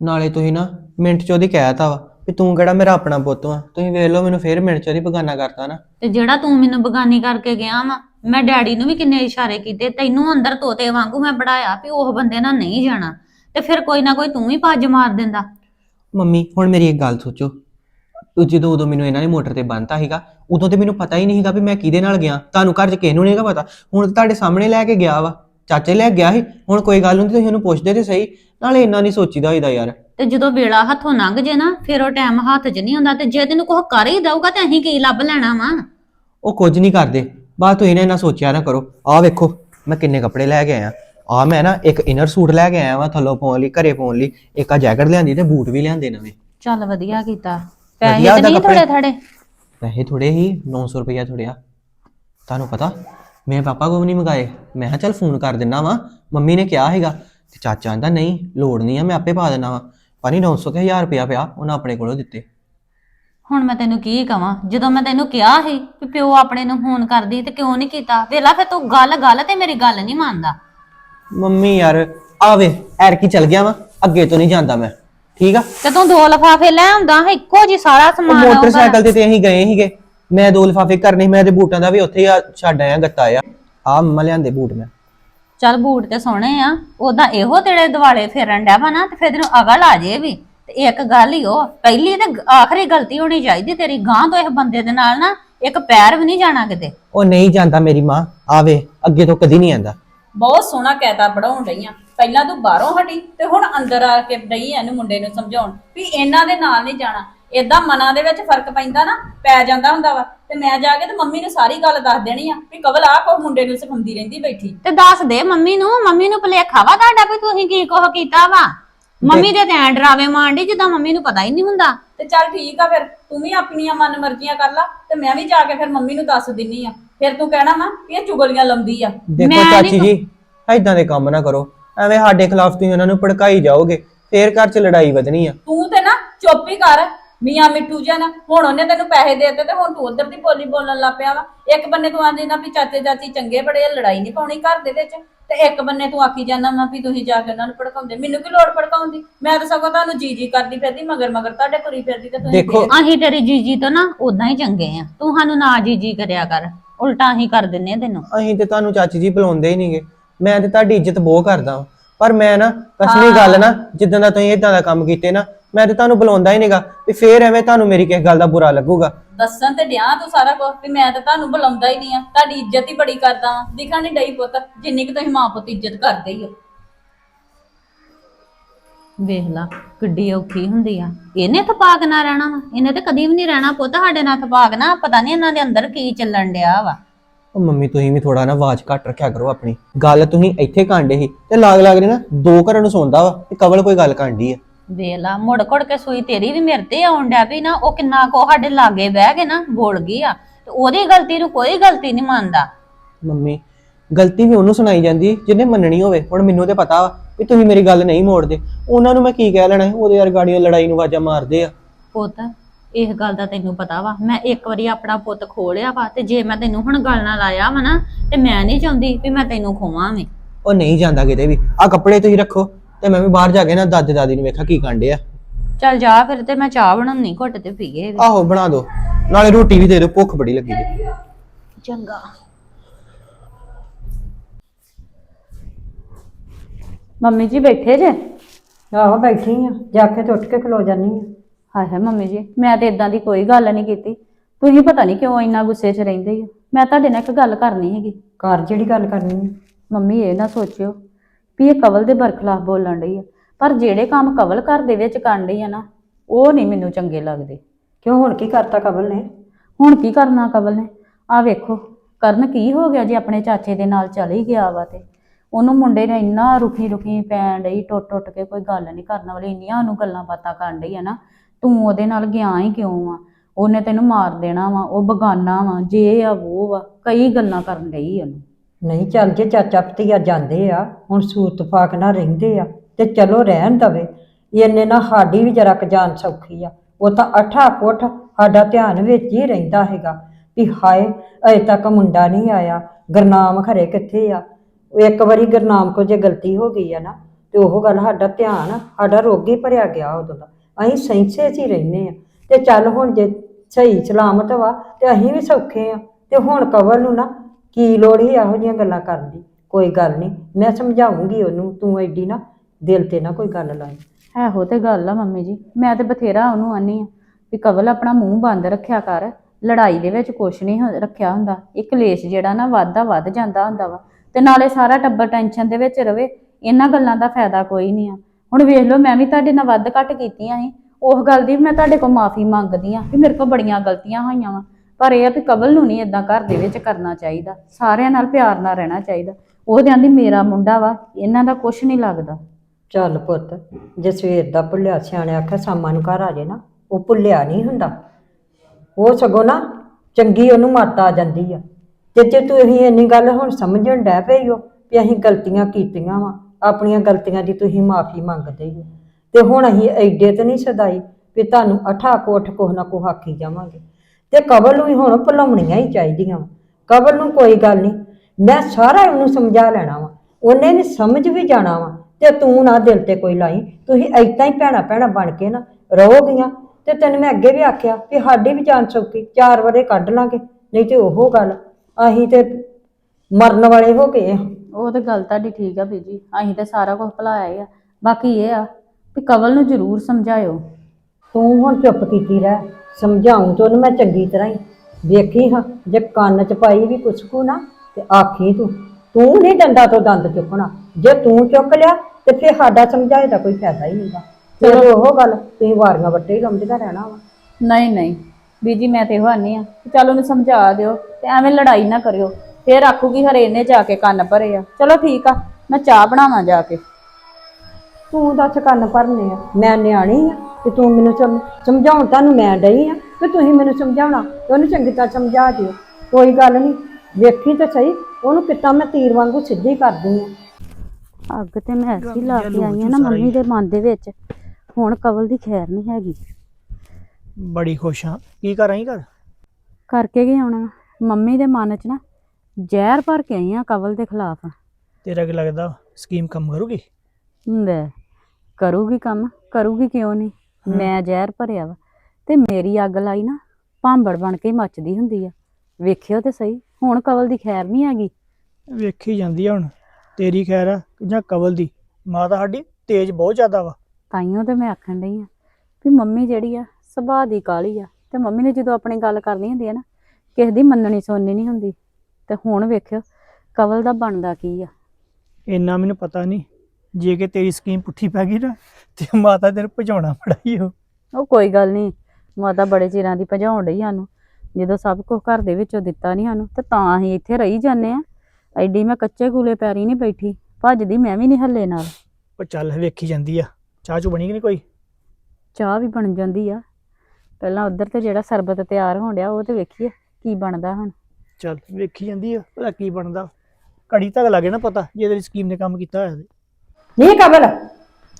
ਨਾਲੇ ਤੁਸੀਂ ਨਾ ਮਿੰਟ 'ਚ ਉਹਦੀ ਕਹਿਤਾ ਵਾ ਵੀ ਤੂੰ ਕਿਹੜਾ ਮੇਰਾ ਆਪਣਾ ਪੁੱਤ ਵਾ? ਤੁਸੀਂ ਵੇਖ ਲਓ ਮੈਨੂੰ ਫੇਰ ਮਿੰਟ 'ਚ ਉਹਦੀ ਬਗਾਨਾ ਕਰਤਾ ਨਾ। ਤੇ ਜਿਹੜਾ ਤੂੰ ਮੈਨੂੰ ਬਗਾਨੀ ਕਰਕੇ ਗਿਆ ਵਾ ਮੈਂ ਡੈਡੀ ਨੂੰ ਵੀ ਕਿੰਨੇ ਇਸ਼ਾਰੇ ਕੀਤੇ ਤੈਨੂੰ ਅੰਦਰ ਤੋਤੇ ਵਾਂਗੂ ਮੈਂ ਬੜਾਇਆ ਵੀ ਉਹ ਬੰਦੇ ਨਾਲ ਨਹੀਂ ਜਾਣਾ। ਤੇ ਫਿਰ ਕੋਈ ਨਾ ਕੋਈ ਤੂੰ ਵੀ ਭੱਜ ਮਾਰ ਦਿੰਦਾ। ਮੰਮੀ ਹੁਣ ਮੇਰੀ ਇੱਕ ਗੱਲ ਸੋਚੋ। ਉਹ ਜਦੋਂ ਉਦੋਂ ਮੈਨੂੰ ਇਹਨਾਂ ਨੇ ਮੋਟਰ ਤੇ ਬੰਨਤਾ ਸੀਗਾ ਉਦੋਂ ਤੇ ਮੈਨੂੰ ਪਤਾ ਹੀ ਨਹੀਂ ਸੀਗਾ ਵੀ ਮੈਂ ਕਿਹਦੇ ਨਾਲ ਗਿਆ। ਤੁਹਾਨੂੰ ਘਰ 'ਚ ਕਿਸੇ ਨੂੰ ਨਹੀਂਗਾ ਪਤਾ। ਹੁਣ ਤਾਂ ਤੁਹਾਡੇ ਸਾਹਮਣੇ ਲੈ ਕੇ ਗਿਆ ਵਾ। ਚਾਚੇ ਲੈ ਗਿਆ ਸੀ। ਹੁਣ ਕੋਈ ਗੱਲ ਨਹੀਂ ਤੁਸੀਂ ਉਹਨੂੰ ਪੁੱਛਦੇ ਤੇ ਸਹੀ। ਨਾਲੇ ਇੰਨਾ ਨਹੀਂ ਸੋਚੀਦਾ ਹੋਈਦਾ ਯਾਰ। ਤੇ ਜਦੋਂ ਵੇਲਾ ਹੱਥੋਂ ਲੰਘ ਜੇ ਨਾ ਫਿਰ ਉਹ ਟਾਈਮ ਹੱਥ 'ਚ ਨਹੀਂ ਹੁੰਦਾ ਤੇ ਜੇ ਤੈਨੂੰ ਕੁਝ ਕਰ ਹੀ ਦਊਗਾ ਤੇ ਅਸੀਂ ਕੀ ਲੱਭ ਲੈਣਾ ਵਾ? ਉਹ ਕੁਝ ਨਹੀਂ ਕਰਦੇ। ਬਾਅਦ ਤੁਸੀਂ ਨਾ ਇੰਨਾ ਸੋਚਿਆ ਨਾ ਕਰੋ। ਆਹ ਵੇਖੋ ਮੈਂ ਕਿੰਨੇ ਕੱਪੜੇ ਲੈ ਕੇ ਆਇਆ। ਆ ਮੈਂ ਨਾ ਇੱਕ ਇਨਰ ਸੂਟ ਲੈ ਕੇ ਆਇਆ ਵਾ ਥੱਲੋਂ ਪਾਉਣ ਲਈ ਘਰੇ ਪਾਉਣ ਲਈ। ਇੱਕ ਆ ਜੈਕਟ ਲਿਆਂਦੀ ਤੇ ਬੂਟ ਵੀ ਲਿਆਂਦੇ ਨਵੇਂ। ਚੱਲ ਵਧੀਆ ਕੀਤਾ। ਵਧੀਆ ਪੈਸੇ ਤੇ ਉਹਦਾ ਨਹੀਂ ਕੱਪੜੇ। ਥੋੜੇ ਥੜੇ ਪੈਸੇ ਥੋੜੇ ਹੀ 900 ਰੁਪਇਆ ਥੋੜਿਆ ਤੁਹਾਨੂੰ ਪਤਾ ਮੇਰੇ ਪਾਪਾ ਕੋਲ ਵੀ ਨਹੀਂ ਮੰਗਾਏ। ਮੈਂ ਕਿਹਾ ਚੱਲ ਫੋਨ ਕਰ ਦਿੰਨਾ ਵਾ। ਮੰਮੀ ਨੇ ਕਿਹਾ ਹੈਗਾ ਤੇ ਚਾਚਾ ਕਹਿੰਦਾ ਨਹੀਂ ਲੋੜ ਨਹੀਂ ਆ ਮੈਂ ਆਪੇ ਪਾ ਦੇਣਾ ਵਾ। ਪਾਣੀ 900 ਕੇ 1000 ਰੁਪਇਆ ਪਿਆ ਉਹਨਾਂ ਆਪਣੇ ਕੋਲੋਂ ਦਿੱਤੇ। ਹੁਣ ਮੈਂ ਤੈਨੂੰ ਕੀ ਕਵਾਂ? ਜਦੋਂ ਮੈਂ ਤੈਨੂੰ ਕਿਹਾ ਸੀ ਕਿ ਪਿਓ ਆਪਣੇ ਨੂੰ ਫੋਨ ਕਰਦੀ ਤੇ ਕਿਉਂ ਨਹੀਂ ਕੀਤਾ ਵੇਲਾ ਫਿਰ ਤੂੰ ਗੱਲ ਗੱਲ ਤੇ ਮੇਰੀ ਗੱਲ ਨਹੀਂ ਮੰਨਦਾ। ਮੰਮੀ ਯਾਰ ਆਵੇ ਐਰ ਕੀ ਚਲ ਗਿਆ ਵਾ ਅੱਗੇ ਤੋਂ ਨਹੀਂ ਜਾਂਦਾ ਮੈਂ। ਠੀਕ ਆ? ਤੇ ਤੂੰ ਦੋ ਲਫਾਫੇ ਲੈ ਆਉਂਦਾ ਇੱਕੋ ਜੀ ਸਾਰਾ ਉਹ ਸਮਾਨ ਆਊਗਾ। ਮੋਟਰਸਾਈਕਲ ਤੇ ਤੇ ਅਸੀਂ ਗਏ ਸੀਗੇ। ਮੈਂ ਦੋ ਲਿਫਾਫੇ ਕਰਨੇ ਸੀ, ਮੈਂ ਤੇ ਬੂਟਾਂ ਦਾ ਵੀ ਉੱਥੇ ਹੀ ਆ ਛੱਡ ਆਇਆ ਗੱਤਾ ਆ ਆ ਮੰਮਾ ਲਿਆਂਦੇ ਬੂਟ ਮੈਂ। ਚੱਲ ਬੂਟ ਤੇ ਸੋਹਣੇ ਆ ਉਦਾਂ ਇਹੋ ਤੇਰੇ ਦਿਵਾਲੇ ਫੇਰਨ ਡਿਆ ਵਾ ਨਾ ਤੇ ਫਿਰ ਤੈਨੂੰ ਅਗਲ ਆ ਜੇ ਵੀ। ਤੇ ਇੱਕ ਗੱਲ ਹੀ ਉਹ ਪਹਿਲੀ ਤੇ ਆਖਰੀ ਗਲਤੀ ਹੋਣੀ ਚਾਹੀਦੀ ਤੇਰੀ ਗਾਂ ਤੋਂ ਇਹ ਬੰਦੇ ਦੇ ਨਾਲ ਨਾ ਇੱਕ ਪੈਰ ਵੀ ਨਹੀਂ ਜਾਣਾ ਕਿਤੇ। ਉਹ ਨਹੀਂ ਜਾਂਦਾ ਮੇਰੀ ਮਾਂ ਆਵੇ ਅੱਗੇ ਤੋਂ ਕਦੀ ਨਹੀਂ ਆਂਦਾ। ਬਹੁਤ ਸੋਹਣਾ ਕਹਿਤਾ ਪੜਾਉਣ ਡਈਆਂ। ਪਹਿਲਾਂ ਤੂੰ ਬਾਹਰੋਂ ਹਟੀ ਤੇ ਹੁਣ ਅੰਦਰ ਆ ਕੇ ਡਈ ਐ ਇਹਨੂੰ ਮੁੰਡੇ ਨੂੰ ਸਮਝਾਉਣ ਵੀ ਇਹਨਾਂ ਦੇ ਨਾਲ ਨਹੀਂ ਜਾਣਾ। ਏਦਾਂ ਮਨਾਂ ਦੇ ਵਿੱਚ ਫ਼ਰਕ ਪੈਂਦਾ ਨਾ ਪੈ ਜਾਂਦਾ ਹੁੰਦਾ ਵਾ। ਤੇ ਮੈਂ ਜਾ ਕੇ ਤੇ ਮੰਮੀ ਨੂੰ ਸਾਰੀ ਗੱਲ ਦੱਸ ਦੇਣੀ ਆ ਵੀ ਕਵਲ ਆ ਕੋ ਮੁੰਡੇ ਨੂੰ ਸਿਖਾਉਂਦੀ ਰਹਿੰਦੀ ਬੈਠੀ। ਤੇ ਦੱਸ ਦੇ ਮੰਮੀ ਨੂੰ ਮੰਮੀ ਨੂੰ ਭੁਲੇਖਾ ਵਾ ਤੁਹਾਡਾ ਵੀ ਤੁਸੀਂ ਕੀ ਕੁਝ ਕੀਤਾ ਵਾ? ਮੰਮੀ ਦੇ ਤੇ ਐਂ ਡਰਾਵੇ ਮਾਰਦੀ ਜਿੱਦਾਂ ਮੰਮੀ ਨੂੰ ਪਤਾ ਹੀ ਨਹੀਂ ਹੁੰਦਾ। ਤੇ ਚੱਲ ਠੀਕ ਆ ਫਿਰ ਤੂੰ ਵੀ ਆਪਣੀਆਂ ਮਨ ਮਰਜ਼ੀਆਂ ਕਰ ਲਾ ਤੇ ਮੈਂ ਵੀ ਜਾ ਕੇ ਫਿਰ ਮੰਮੀ ਨੂੰ ਦੱਸ ਦਿੰਨੀ ਆ। ਫਿਰ ਤੂੰ ਕਹਿਣਾ ਵਾ ਵੀ ਇਹ ਚੁਗਲੀਆਂ ਲੰਦੀ ਆ। ਦੇਖੋ ਮੈਂ ਚਾਚੀ ਜੀ ਐਦਾਂ ਦੇ ਕੰਮ ਨਾ ਕਰੋ। ਐਵੇਂ ਸਾਡੇ ਖਿਲਾਫ ਤੁਸੀਂ ਉਹਨਾਂ ਨੂੰ ਭੜਕਾਈ ਜਾਓਗੇ ਫੇਰ ਘਰ 'ਚ ਲੜਾਈ ਵਧਣੀ ਆ। ਤੂੰ ਤੇ ਨਾ ਚੁੱਪ ਹੀ ਕਰ। ਮੀਆਂ ਮਿੱਟੂ ਜਨ ਹੁਣ ਉਹਨੇ ਤੈਨੂੰ ਪੈਸੇ ਦੇ ਦਿੱਤੇ ਤੇ ਹੁਣ ਤੂੰ ਉਧਰ ਦੀ ਬੋਲੀ ਬੋਲਣ ਲੱਗ ਪਿਆ ਵਾ। ਇੱਕ ਬੰਨੇ ਤੂੰ ਆਂਦੀ ਨਾ ਵੀ ਚਾਚੇ ਚਾਚੀ ਚੰਗੇ ਬੜੇ ਆ, ਲੜਾਈ ਨਹੀਂ ਪਾਉਣੀ ਘਰ ਦੇ ਵਿੱਚ। ਤੇ ਇੱਕ ਬੰਨੇ ਤੂੰ ਆਖੀ ਜਾਂਦਾ ਵਾ ਵੀ ਤੁਸੀਂ ਜਾ ਕੇ ਉਹਨਾਂ ਨੂੰ ਭੜਕਾਉਂਦੇ। ਮੈਨੂੰ ਕੀ ਲੋੜ ਭੜਕਾਉਣ ਦੀ ਮੈਂ ਤਾਂ ਸਗੋਂ ਤੁਹਾਨੂੰ ਜੀ ਜੀ ਕਰਦੀ ਫਿਰਦੀ ਮਗਰ ਮਗਰ ਤੁਹਾਡੇ ਤੁਰੀ ਫਿਰਦੀ ਤੇ ਤੁਸੀਂ ਦੇਖੋ ਅਸੀਂ ਤੇਰੀ ਜੀਜੀ ਤੋਂ ਨਾ ਉਦਾਂ ਹੀ ਚੰਗੇ ਆ। ਤੂੰ ਸਾਨੂੰ ਨਾ ਜੀਜੀ ਕਰਿਆ ਕਰ। ਉਲਟਾ ਅਸੀਂ ਕਰ ਦਿੰਨੇ ਆ ਤੈਨੂੰ। ਅਸੀਂ ਤੇ ਤੁਹਾਨੂੰ ਚਾਚੀ ਜੀ ਬੁਲਾਉਂਦੇ ਹੀ ਨਹੀਂਗੇ ਮੈਂ ਤੇ ਤੁਹਾਡੀ ਇੱਜ਼ਤ ਬਹੁਤ ਕਰਦਾ ਵਾਂ। ਪਰ ਮੈਂ ਨਾ ਕਸਮੀ ਗੱਲ ਨਾ ਜਿੱਦਾਂ ਦਾ ਤੁਸੀਂ ਇਦਾਂ ਦਾ ਕੰਮ ਕੀਤੇ ਨਾ ਮੈਂ ਤੇ ਤੁਹਾਨੂੰ ਬੁਲਾਉਂਦਾ ਹੀ ਨਹੀਂਗਾ ਵੀ ਫੇਰ ਐਵੇਂ ਤੁਹਾਨੂੰ ਮੇਰੀ ਕਿਸ ਗੱਲ ਦਾ ਬੁਰਾ ਲੱਗੂਗਾ। ਦੱਸਣ ਤੇ ਡਿਆ ਤੂੰ ਸਾਰਾ ਕੁਝ ਵੀ ਮੈਂ ਤਾਂ ਤੁਹਾਨੂੰ ਬੁਲਾਉਂਦਾ ਹੀ ਨਹੀਂ ਆ। ਤੁਹਾਡੀ ਇੱਜ਼ਤ ਹੀ ਬੜੀ ਕਰਦਾ ਵਾਂ। ਦਿਖਾ ਨਹੀਂ ਡਈ ਪੁੱਤ ਜਿੰਨੀ ਕਿ ਤੁਸੀਂ ਮਾਂ ਪੁੱਤ ਇੱਜ਼ਤ ਕਰਦੇ ਹੀ ਹੋ। ਵੇਖ ਲਾ ਕਿੱਡੀ ਔਖੀ ਹੁੰਦੀ ਆ। ਇਹਨੇ ਥਪਾਕ ਨਾ ਰਹਿਣਾ ਵਾ। ਇਹਨੇ ਤੇ ਕਦੀ ਵੀ ਨਹੀਂ ਰਹਿਣਾ ਪੁੱਤ ਸਾਡੇ ਨਾਲ ਥਪਾਕ ਨਾ। ਪਤਾ ਨਹੀਂ ਇਹਨਾਂ ਦੇ ਅੰਦਰ ਕੀ ਚੱਲਣ ਡਿਆ ਵਾ। ਉਹ ਮੰਮੀ ਤੁਸੀਂ ਵੀ ਥੋੜਾ ਨਾ ਆਵਾਜ਼ ਘੱਟ ਰੱਖਿਆ ਕਰੋ ਆਪਣੀ। ਗੱਲ ਤੁਸੀਂ ਇੱਥੇ ਕਾਂਡੇ ਸੀ ਤੇ ਲਾਗ ਲਾਗ ਨੇ ਨਾ ਦੋ ਘਰਾਂ ਨੂੰ ਸੌਂਦਾ ਵਾ ਤੇ ਕਵਲ ਕੋਈ ਗੱਲ ਕਾਂਡੀ ਆ। ਵੇਖ ਲਾ ਮੁੜ ਘੁੜ ਕੇ ਸੂਈ ਤੇਰੀ ਵੀ ਮੇਰੇ ਤੇ ਆਉਣ ਡਿਆ ਵੀ ਨਾ ਉਹ ਕਿੰਨਾ ਕੋ ਸਾਡੇ ਲਾਗੇ ਬਹਿ ਕੇ ਨਾ ਬੋਲ ਗਈ ਆ। ਤੇ ਉਹਦੀ ਗਲਤੀ ਨੂੰ ਕੋਈ ਗਲਤੀ ਨਹੀਂ ਮੰਨਦਾ। ਮੰਮੀ ਗਲਤੀ ਵੀ ਉਹਨੂੰ ਸੁਣਾਈ ਜਾਂਦੀ ਜਿਹਨੇ ਮੰਨਣੀ ਹੋਵੇ। ਹੁਣ ਮੈਨੂੰ ਤੇ ਪਤਾ ਵਾ ਵੀ ਤੁਸੀਂ ਮੇਰੀ ਗੱਲ ਨਹੀਂ ਮੋੜਦੇ। ਉਹਨਾਂ ਨੂੰ ਮੈਂ ਕੀ ਕਹਿ ਲੈਣਾ ਸੀ? ਉਹਦੇ ਯਾਰ ਗਾੜੀਆਂ ਲੜਾਈ ਨੂੰ ਆਵਾਜ਼ਾਂ ਮਾਰਦੇ ਆ। ਪੁੱਤ ਇਸ ਗੱਲ ਦਾ ਤੈਨੂੰ ਪਤਾ ਵਾ ਮੈਂ ਇੱਕ ਵਾਰੀ ਆਪਣਾ ਪੁੱਤ ਖੋਲਿਆ ਵਾ ਤੇ ਜੇ ਮੈਂ ਤੈਨੂੰ ਹੁਣ ਗੱਲ ਨਾਲ ਆਇਆ ਵਾ ਨਾ ਤੇ ਮੈਂ ਨਹੀਂ ਚਾਹੁੰਦੀ ਵੀ ਮੈਂ ਤੈਨੂੰ ਖੋਵਾਂ ਵੀ। ਉਹ ਨਹੀਂ ਜਾਂਦਾ ਕਿਤੇ ਵੀ। ਆ ਕੱਪੜੇ ਤੁਸੀਂ ਰੱਖੋ ਤੇ ਮੈਂ ਵੀ ਬਾਹਰ ਜਾ ਕੇ ਨਾ ਦਾਦੇ ਦਾਦੀ ਨੂੰ ਵੇਖਾਂ ਕੀ ਕਾਂਡੇ ਆ। ਚੱਲ ਜਾ ਫਿਰ ਤੇ ਮੈਂ ਚਾਹ ਬਣਾਉਣੀ ਘੁੱਟ ਤੇ ਪੀਏ ਆਹੋ ਬਣਾ ਦਿਓ ਨਾਲੇ ਰੋਟੀ ਵੀ ਦੇ ਦਿਓ ਭੁੱਖ ਬੜੀ ਲੱਗੀ ਜੀ। ਚੰਗਾ। ਮੰਮੀ ਜੀ ਬੈਠੇ ਜੇ? ਆਹੋ ਬੈਠੀ ਆ। ਜਾ ਕੇ ਤੇ ਉੱਠ ਕੇ ਖਲੋ ਜਾਨੀ ਆ। ਹਾਏ ਹਾਏ ਮੰਮੀ ਜੀ ਮੈਂ ਤੇ ਇਦਾਂ ਦੀ ਕੋਈ ਗੱਲ ਨਹੀਂ ਕੀਤੀ। ਤੁਸੀਂ ਪਤਾ ਨਹੀਂ ਕਿਉਂ ਇੰਨਾ ਗੁੱਸੇ 'ਚ ਰਹਿੰਦੇ ਹੋ। ਮੈਂ ਤੁਹਾਡੇ ਨਾਲ ਇੱਕ ਗੱਲ ਕਰਨੀ ਹੈਗੀ। ਘਰ ਜਿਹੜੀ ਗੱਲ ਕਰਨੀ ਆ। ਮੰਮੀ ਇਹ ਨਾ ਸੋਚਿਓ। ਵੀ ਇਹ ਕਵਲ ਦੇ ਬਰਖਲਾਫ ਬੋਲਣ ਡਈ ਆ। ਪਰ ਜਿਹੜੇ ਕੰਮ ਕਵਲ ਘਰ ਦੇ ਵਿੱਚ ਕਰਨ ਡਈ ਆ ਨਾ ਉਹ ਨਹੀਂ ਮੈਨੂੰ ਚੰਗੇ ਲੱਗਦੇ। ਕਿਉਂ ਹੁਣ ਕੀ ਕਰਤਾ ਕਬਲ ਨੇ? ਹੁਣ ਕੀ ਕਰਨਾ ਕਵਲ ਨੇ? ਆ ਵੇਖੋ ਕਰਨ ਕੀ ਹੋ ਗਿਆ ਜੇ ਆਪਣੇ ਚਾਚੇ ਦੇ ਨਾਲ ਚਲ ਹੀ ਗਿਆ ਵਾ ਤੇ। ਉਹਨੂੰ ਮੁੰਡੇ ਨੇ ਇੰਨਾ ਰੁਕੀ ਰੁਕੀ ਪੈਣ ਡਈ ਟੁੱਟ ਟੁੱਟ ਕੇ ਕੋਈ ਗੱਲ ਨਹੀਂ ਕਰਨ ਵਾਲੀ ਇੰਨੀਆਂ ਉਹਨੂੰ ਗੱਲਾਂ ਬਾਤਾਂ ਕਰਨ ਡਈ ਆ ਨਾ। ਤੂੰ ਉਹਦੇ ਨਾਲ ਗਿਆ ਹੀ ਕਿਉਂ ਆ? ਉਹਨੇ ਤੈਨੂੰ ਮਾਰ ਦੇਣਾ ਵਾ ਉਹ ਬਗਾਨਾ ਵਾ ਜੇ ਆ ਉਹ ਵਾ ਕਈ ਗੱਲਾਂ ਕਰਨ ਡਈ ਉਹਨੂੰ। ਨਹੀਂ ਚੱਲ ਜੇ ਚਾਚਾ ਭਤੀਆ ਜਾਂਦੇ ਆ, ਹੁਣ ਸੂਤ ਫਾਕ ਨਾਲ ਰਹਿੰਦੇ ਆ, ਤੇ ਚਲੋ ਰਹਿਣ ਦਵੇ। ਇਹਨੇ ਨਾ ਸਾਡੀ ਵੀ ਜਰਾ ਜਾਨ ਸੌਖੀ ਆ। ਉਹ ਤਾਂ ਅਠਾ ਕੋਠ ਸਾਡਾ ਧਿਆਨ ਵਿੱਚ ਹੀ ਰਹਿੰਦਾ ਹੈਗਾ ਵੀ ਹਾਏ, ਅਜੇ ਤੱਕ ਮੁੰਡਾ ਨਹੀਂ ਆਇਆ। ਗੁਰਨਾਮ ਖਰੇ ਕਿੱਥੇ ਆ? ਇੱਕ ਵਾਰੀ ਗੁਰਨਾਮ ਕੋ ਜੇ ਗਲਤੀ ਹੋ ਗਈ ਆ ਨਾ, ਤੇ ਉਹ ਗੱਲ ਸਾਡਾ ਧਿਆਨ, ਸਾਡਾ ਰੋਗੀ ਭਰਿਆ ਗਿਆ ਉਦੋਂ ਦਾ। ਅਸੀਂ ਸੈਂਸੇ 'ਚ ਹੀ ਰਹਿੰਦੇ ਆ। ਤੇ ਚੱਲ ਹੁਣ ਜੇ ਸਹੀ ਸਲਾਮਤ ਵਾ, ਤੇ ਅਸੀਂ ਵੀ ਸੌਖੇ ਆ। ਤੇ ਹੁਣ ਕਵਰ ਨੂੰ ਨਾ ਕੀ ਲੋੜ ਹੀ ਇਹੋ ਜਿਹੀਆਂ ਗੱਲਾਂ ਕਰਨ ਦੀ? ਕੋਈ ਗੱਲ ਨਹੀਂ, ਮੈਂ ਸਮਝਾਉਂਗੀ ਉਹਨੂੰ, ਤੂੰ ਐਡੀ ਨਾ ਦਿਲ ਤੇ ਨਾ ਕੋਈ ਗੱਲ ਲਾਈ। ਇਹੋ ਤੇ ਗੱਲ ਆ ਮੰਮੀ ਜੀ, ਮੈਂ ਤੇ ਬਥੇਰਾ ਉਹਨੂੰ ਆਨੀ ਆ ਵੀ ਕਵਲ ਆਪਣਾ ਮੂੰਹ ਬੰਦ ਰੱਖਿਆ ਕਰ, ਲੜਾਈ ਦੇ ਵਿੱਚ ਕੁਛ ਨਹੀਂ ਹੁੰ- ਰੱਖਿਆ ਹੁੰਦਾ ਇਹ ਕਲੇਸ਼ ਜਿਹੜਾ ਨਾ ਵਾਧਾ ਵੱਧ ਜਾਂਦਾ ਹੁੰਦਾ ਵਾ, ਤੇ ਨਾਲੇ ਸਾਰਾ ਟੱਬਰ ਟੈਨਸ਼ਨ ਦੇ ਵਿੱਚ ਰਵੇ, ਇਹਨਾਂ ਗੱਲਾਂ ਦਾ ਫਾਇਦਾ ਕੋਈ ਨਹੀਂ ਆ। ਹੁਣ ਵੇਖ ਲਓ, ਮੈਂ ਵੀ ਤੁਹਾਡੇ ਨਾਲ ਵੱਧ ਘੱਟ ਕੀਤੀਆਂ ਸੀ, ਉਸ ਗੱਲ ਦੀ ਵੀ ਮੈਂ ਤੁਹਾਡੇ ਕੋਲ ਮਾਫੀ ਮੰਗਦੀ ਆ, ਵੀ ਮੇਰੇ ਕੋਲ ਬੜੀਆਂ ਗਲਤੀਆਂ ਹੋਈਆਂ ਵਾ। ਪਰ ਇਹ ਆ ਵੀ ਕਵਲ ਨੂੰ ਨਹੀਂ ਇਦਾਂ ਘਰ ਦੇ ਵਿੱਚ ਕਰਨਾ ਚਾਹੀਦਾ। ਸਾਰਿਆਂ ਨਾਲ ਪਿਆਰ ਨਾਲ ਰਹਿਣਾ ਚਾਹੀਦਾ। ਉਹ ਤੇ ਆਂਦੀ ਮੇਰਾ ਮੁੰਡਾ ਵਾ, ਇਹਨਾਂ ਦਾ ਕੁਛ ਨਹੀਂ ਲੱਗਦਾ। ਚੱਲ ਪੁੱਤ, ਜੇ ਸਵੇਰ ਦਾ ਭੁੱਲਿਆ, ਸਿਆਣੇ ਆਖਿਆ ਸ਼ਾਮਾਂ ਨੂੰ ਘਰ ਆ ਜੇ ਨਾ, ਉਹ ਭੁੱਲਿਆ ਨਹੀਂ ਹੁੰਦਾ। ਉਹ ਸਗੋਂ ਨਾ ਚੰਗੀ ਉਹਨੂੰ ਮੱਤ ਆ ਜਾਂਦੀ ਆ। ਤੇ ਜੇ ਤੂੰ ਇਹ ਇੰਨੀ ਗੱਲ ਹੁਣ ਸਮਝਣ ਡੈ ਪਈ ਹੋ ਵੀ ਅਸੀਂ ਗਲਤੀਆਂ ਕੀਤੀਆਂ ਵਾ, ਆਪਣੀਆਂ ਗਲਤੀਆਂ ਦੀ ਤੁਸੀਂ ਮਾਫੀ ਮੰਗਦੇ ਹੋ ਤੇ ਹੁਣ ਅਸੀਂ ਐਡੇ ਤੇ ਨਹੀਂ ਸਦਾਈ ਵੀ ਤੁਹਾਨੂੰ ਅਠਾ ਕੋਠ ਕੋਹ ਨਾ ਕੋਹ ਆਖੀ ਜਾਵਾਂਗੇ। ਤੇ ਕਬਲ ਨੂੰ ਵੀ ਹੁਣ ਭੁਲਾਉਣੀਆਂ ਹੀ ਚਾਹੀਦੀਆਂ ਵਾ। ਕਬਲ ਨੂੰ ਕੋਈ ਗੱਲ ਨਹੀਂ ਮੈਂ ਸਾਰਾ ਉਹਨੂੰ ਸਮਝਾ ਲੈਣਾ ਵਾ। ਉਹਨੇ ਨੇ ਸਮਝ ਵੀ ਜਾਣਾ ਵਾ ਤੇ ਤੂੰ ਨਾ ਦਿਲ ਤੇ ਕੋਈ ਲਾਈ। ਤੁਸੀਂ ਏਦਾਂ ਹੀ ਭੈਣਾ ਭੈਣਾ ਬਣ ਕੇ ਨਾ ਰਹੋਗੀਆਂ। ਤੇ ਤੈਨੂੰ ਮੈਂ ਅੱਗੇ ਵੀ ਆਖਿਆ ਕਿ ਸਾਡੀ ਵੀ ਜਾਨ ਸੌਕੀ ਚਾਰ ਵਰੇ ਕੱਢ ਲਾਂਗੇ ਨਹੀਂ ਤੇ ਉਹ ਗੱਲ ਅਸੀਂ ਤੇ ਮਰਨ ਵਾਲੇ ਹੋ ਗਏ ਆ ਉਹ ਤੇ ਗੱਲ ਤੁਹਾਡੀ ਠੀਕ ਆ ਬੀਜੀ ਅਸੀਂ ਤੇ ਸਾਰਾ ਕੁਝ ਭੁਲਾਇਆ ਆ। ਬਾਕੀ ਇਹ ਆ ਵੀ ਕਵਲ ਨੂੰ ਜ਼ਰੂਰ ਸਮਝਾਇਓ। ਤੂੰ ਹੁਣ ਚੁੱਪ ਕੀਤੀ ਰਹਿ। ਸਮਝਾਉਂ ਤੇ ਉਹਨੂੰ ਮੈਂ ਚੰਗੀ ਤਰ੍ਹਾਂ ਹੀ ਵੇਖੀ ਹਾਂ। ਜੇ ਕੰਨ ਚ ਪਾਈ ਵੀ ਕੁਸਕੂ ਨਾ ਤੇ ਆਖੀ ਤੂੰ ਤੂੰ ਨਹੀਂ ਡੰਡਾ ਤੋਂ ਦੰਦ ਚੁੱਕਣਾ। ਜੇ ਤੂੰ ਚੁੱਕ ਲਿਆ ਤੇ ਫਿਰ ਸਾਡਾ ਸਮਝਾਏ ਦਾ ਕੋਈ ਫਾਇਦਾ ਹੀ ਨਹੀਂਗਾ ਚਲੋ। ਉਹ ਗੱਲ ਤੁਸੀਂ ਵਾਰੀਆਂ ਵੱਟੇ ਹੀ ਲੰਮਦੀਆਂ ਰਹਿਣਾ ਵਾ। ਨਹੀਂ ਨਹੀਂ। ਬੀਜੀ ਮੈਂ ਤੇ ਹਾਨੀ ਆ। ਕਿ ਚੱਲ ਉਹਨੂੰ ਸਮਝਾ ਦਿਓ ਤੇ ਐਵੇਂ ਲੜਾਈ ਨਾ ਕਰਿਓ। ਫੇਰ ਆਖੂਗੀ ਹਰੇ ਇਹਨੇ ਜਾ ਕੇ ਕੰਨ ਭਰੇ ਆ। ਚਲੋ ਠੀਕ ਆ ਮੈਂ ਚਾਹ ਬਣਾਵਾਂ ਜਾ ਕੇ। ਤੂੰ ਦੱਸ ਕੰਨ ਭਰਨੇ ਆ। ਮੈਂ ਨਿਆਣੀ ਆ। ਤੇ ਤੂੰ ਮੈਨੂੰ ਸਮ- ਸਮਝਾਉਣ ਤੁਹਾਨੂੰ ਮੈਂ ਡਈ ਆ ਤੇ ਤੁਸੀਂ ਮੈਨੂੰ ਸਮਝਾਉਣਾ ਤੇ ਉਹਨੂੰ ਚੰਗੀ ਤਰ੍ਹਾਂ ਸਮਝਾ ਦਿਓ। ਕੋਈ ਗੱਲ ਨਹੀਂ ਵੇਖੀ ਤਾਂ ਸਹੀ ਉਹਨੂੰ ਕਿੱਦਾਂ ਮੈਂ ਤੀਰ ਵਾਂਗੂ ਸਿੱਧੀ ਕਰਦੀ ਆ। ਅੱਗ ਤੇ ਮੈਂ ਐਸੀ ਲਾ ਕੇ ਆਈ ਆ ਨਾ ਮੰਮੀ ਦੇ ਮਨ ਦੇ ਵਿੱਚ ਹੁਣ ਕਵਲ ਦੀ ਖੈਰ ਨਹੀਂ ਹੈਗੀ। ਬੜੀ ਖੁਸ਼ ਹਾਂ ਕੀ ਕਰ ਰਹੀ ਘਰ? ਕਰਕੇ ਕੀ ਆਉਣਾ? ਮੰਮੀ ਦੇ ਮਨ 'ਚ ਨਾ ਜ਼ਹਿਰ ਭਰ ਕੇ ਆਈ ਆ ਕਵਲ ਦੇ ਖਿਲਾਫ। ਤੇਰਾ ਕੀ ਲੱਗਦਾ ਸਕੀਮ ਕੰਮ ਕਰੂਗੀ? ਲੈ ਕਰੂਗੀ ਕੰਮ ਕਰੂਗੀ ਕਿਉਂ ਨਹੀਂ? ਮੈਂ ਜ਼ਹਿਰ ਭਰਿਆ ਵਾ ਤੇ ਮੇਰੀ ਅੱਗ ਲਾਈ ਨਾ ਭਾਂਬੜ ਬਣ ਕੇ ਮੱਚਦੀ ਹੁੰਦੀ ਆ। ਵੇਖਿਓ ਤੇ ਸਹੀ ਹੁਣ ਕਵਲ ਦੀ ਖੈਰ ਨਹੀਂ ਹੈਗੀ। ਵੇਖੀ ਜਾਂਦੀ ਆ ਹੁਣ ਤੇਰੀ ਖੈਰ ਆ ਜਾਂ ਕਵਲ ਦੀ? ਮਾਤਾ ਸਾਡੀ ਤੇਜ਼ ਬਹੁਤ ਜ਼ਿਆਦਾ ਵਾ। ਤਾਈਓ ਤੇ ਮੈਂ ਆਖਣ ਡਈ ਆ ਵੀ ਮੰਮੀ ਜਿਹੜੀ ਆ ਸੁਭਾਅ ਦੀ ਕਾਲੀ ਆ। ਤੇ ਮੰਮੀ ਨੇ ਜਦੋਂ ਆਪਣੀ ਗੱਲ ਕਰਨੀ ਹੁੰਦੀ ਆ ਨਾ ਕਿਸੇ ਦੀ ਮੰਨਣੀ ਸੁਣਨੀ ਨਹੀਂ ਹੁੰਦੀ। ਤੇ ਹੁਣ ਵੇਖਿਓ ਕਵਲ ਦਾ ਬਣਦਾ ਕੀ ਆ। ਇੰਨਾ ਮੈਨੂੰ ਪਤਾ ਨਹੀਂ ਜੇ ਕਿ ਤੇਰੀ ਸਕੀਮ ਪੁੱਠੀ ਪੈ ਗਈ ਨਾ ਤੇ ਮਾਤਾ ਤੈਨੂੰ ਭਜਾਉਣਾ ਪੜਾਈ ਹੋ ਉਹ। ਕੋਈ ਗੱਲ ਨਹੀਂ ਮਾਤਾ ਬੜੇ ਚਿਰਾਂ ਦੀ ਭਜਾਉਣ ਡਈ ਸਾਨੂੰ। ਜਦੋਂ ਸਭ ਕੁਝ ਘਰ ਦੇ ਵਿੱਚੋਂ ਦਿੱਤਾ ਨਹੀਂ ਸਾਨੂੰ ਤੇ ਤਾਂ ਅਸੀਂ ਇੱਥੇ ਰਹੀ ਜਾਂਦੇ ਆ ਐਡੀ ਮੈਂ ਕੱਚੇ ਕੂਲੇ ਪੈਰੀ ਨਹੀਂ ਬੈਠੀ ਭੱਜਦੀ ਮੈਂ ਵੀ ਨਹੀਂ ਹੱਲੇ ਨਾਲ। ਉਹ ਚੱਲ ਵੇਖੀ ਜਾਂਦੀ ਆ ਚਾਹ ਚੂ ਬਣੀ ਕਿ ਨਹੀਂ ਕੋਈ? ਚਾਹ ਵੀ ਬਣ ਜਾਂਦੀ ਆ। ਪਹਿਲਾਂ ਉਧਰ ਤੇ ਜਿਹੜਾ ਸਰਬਤ ਤਿਆਰ ਹੋਣ ਡਿਆ ਉਹ ਤੇ ਵੇਖੀਏ ਕੀ ਬਣਦਾ ਹੁਣ। ਚੱਲ ਵੇਖੀ ਜਾਂਦੀ ਆ ਭਲਾ ਕੀ ਬਣਦਾ। ਘੜੀ ਤੱਕ ਲੱਗੇ ਨਾ ਪਤਾ ਜੇ ਤੇਰੀ ਸਕੀਮ ਨੇ ਕੰਮ ਕੀਤਾ ਹੋਇਆ ਤੇ। ਨਹੀਂ ਕਬਲ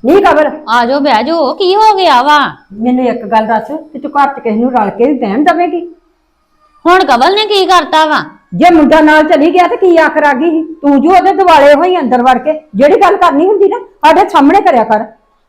ਨਹੀਂ ਕਬਲ ਆ ਜਾਓ ਬਹਿ ਜਾਓ ਕੀ ਹੋ ਗਿਆ ਵਾ? ਮੈਨੂੰ ਇੱਕ ਗੱਲ ਦੱਸ ਕਿ ਤੂੰ ਘਰ ਚ ਕਿਸੇ ਨੂੰ ਰਲ ਕੇ ਵੀ ਬਹਿਣ ਦਵੇਂਗੀ? ਹੁਣ ਕਵਲ ਨੇ ਕੀ ਕਰਤਾ ਵਾ? ਜੇ ਮੁੰਡਾ ਨਾਲ ਚਲੀ ਗਿਆ ਤੇ ਕੀ ਆਖਰ ਆ ਗਈ ਸੀ? ਤੂੰ ਜੋ ਉਹਦੇ ਦਿਵਾਲੇ ਹੋਈ ਅੰਦਰ ਵੜ ਕੇ ਜਿਹੜੀ ਗੱਲ ਕਰਨੀ ਹੁੰਦੀ ਨਾ ਸਾਡੇ ਸਾਹਮਣੇ ਕਰਿਆ ਕਰ।